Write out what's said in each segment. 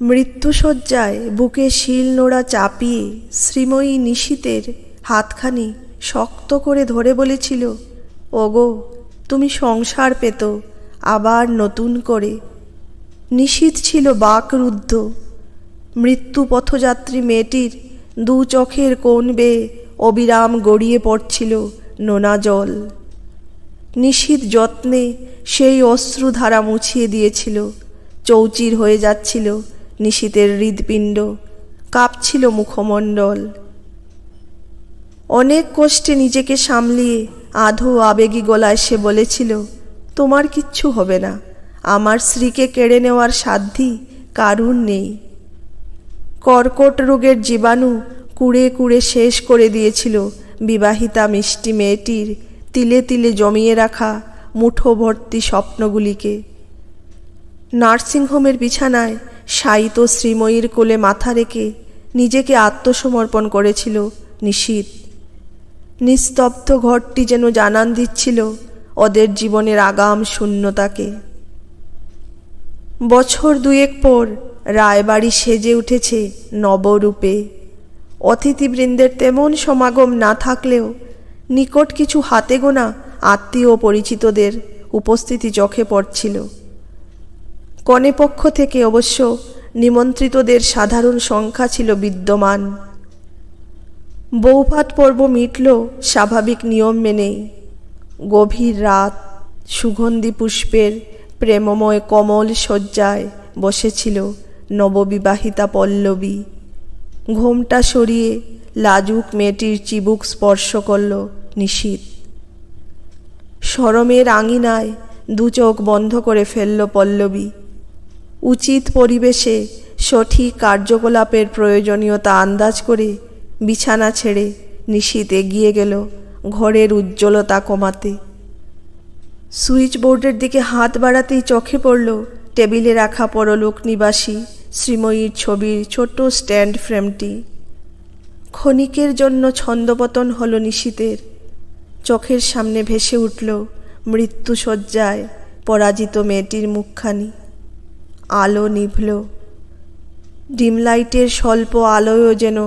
মৃত্যুসজ্জায় বুকে শিল নোড়া চাপিয়ে শ্রীময়ী নিশীতের হাতখানি শক্ত করে ধরে বলেছিল, ওগো, তুমি সংসার পেত, আবার নতুন করে। নিশীত ছিল বাকরুদ্ধ। মৃত্যু পথযাত্রী মেয়েটির দু চোখের কোণ বেয়ে অবিরাম গড়িয়ে পড়ছিল নোনা জল। নিশীত যত্নে সেই অশ্রুধারা মুছিয়ে দিয়েছিল, চৌচির হয়ে যাচ্ছিল নিশীতের হৃদপিণ্ড কাঁপছিল মুখমণ্ডল। অনেক কষ্টে নিজেকে সামলিয়ে আধো আবেগী গলায় সে বলেছিল, তোমার কিচ্ছু হবে না। আমার স্ত্রীকে কেড়ে নেওয়ার সাধ্যি কারুর নেই। কর্কট রোগের জীবাণু কুড়ে কুড়ে শেষ করে দিয়েছিল বিবাহিতা মিষ্টি মেয়েটির তিলে তিলে জমিয়ে রাখা মুঠো ভর্তি স্বপ্নগুলিকে। নার্সিংহোমের বিছানায় শায়িত শ্রীময়ীর কোলে মাথা রেখে নিজেকে আত্মসমর্পণ করেছিল নিশীত। নিস্তব্ধ ঘরটি যেন জানান দিচ্ছিল ওদের জীবনের আগাম শূন্যতাকে। বছর দুয়েক পর রায়বাড়ি সেজে উঠেছে নবরূপে। অতিথিবৃন্দের তেমন সমাগম না থাকলেও নিকট কিছু হাতে গোনা আত্মীয় পরিচিতদের উপস্থিতি চোখে পড়ছিল। কনেপক্ষ থেকে অবশ্য নিমন্ত্রিতদের সাধারণ সংখ্যা ছিল বিদ্যমান। বৌভাত পর্ব মিটল স্বাভাবিক নিয়ম মেনেই গভীর রাত, সুগন্ধি পুষ্পের প্রেমময় কমল শয্যায় বসেছিল নববিবাহিতা পল্লবী। ঘোমটা সরিয়ে লাজুক মেয়েটির চিবুক স্পর্শ করল নিশীত। সরমের আঙিনায় দু চোখ বন্ধ করে ফেলল পল্লবী। উচিত পরিবেশে সঠিক কার্যকলাপের প্রয়োজনীয়তা আন্দাজ করে বিছানা ছেড়ে নিশীত এগিয়ে গেল ঘরের উজ্জ্বলতা কমাতে। সুইচ বোর্ডের দিকে হাত বাড়াতেই চোখে পড়ল টেবিলে রাখা পরলোক নিবাসী শ্রীময়ীর ছবির ছোট স্ট্যান্ড ফ্রেমটি। ক্ষণিকের জন্য ছন্দপতন হল নিশীতের। চোখের সামনে ভেসে উঠল মৃত্যুসজ্জায় পরাজিত মেয়েটির মুখখানি। আলো নিভল। ডিম লাইটের স্বল্প আলোয়ও যেন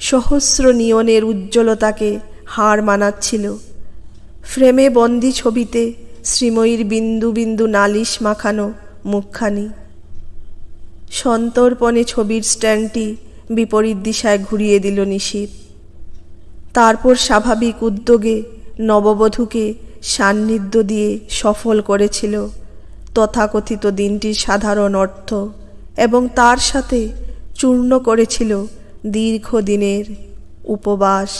সহস্র নিয়নের উজ্জ্বলতাকে হার মানাচ্ছিল। ফ্রেমে বন্দি ছবিতে শ্রীময়ীর বিন্দু বিন্দু নালিশ মাখানো মুখখানি। সন্তর্পণে ছবির স্ট্যান্ডটি বিপরীত দিশায় ঘুরিয়ে দিল নিশীত। তারপর স্বাভাবিক উদ্যোগে নববধূকে সান্নিধ্য দিয়ে সফল করেছিল। তথাকথিত দিনটির সাধারণ অর্থ এবং তার সাথে চূর্ণ করেছিল দীর্ঘদিনের উপবাস।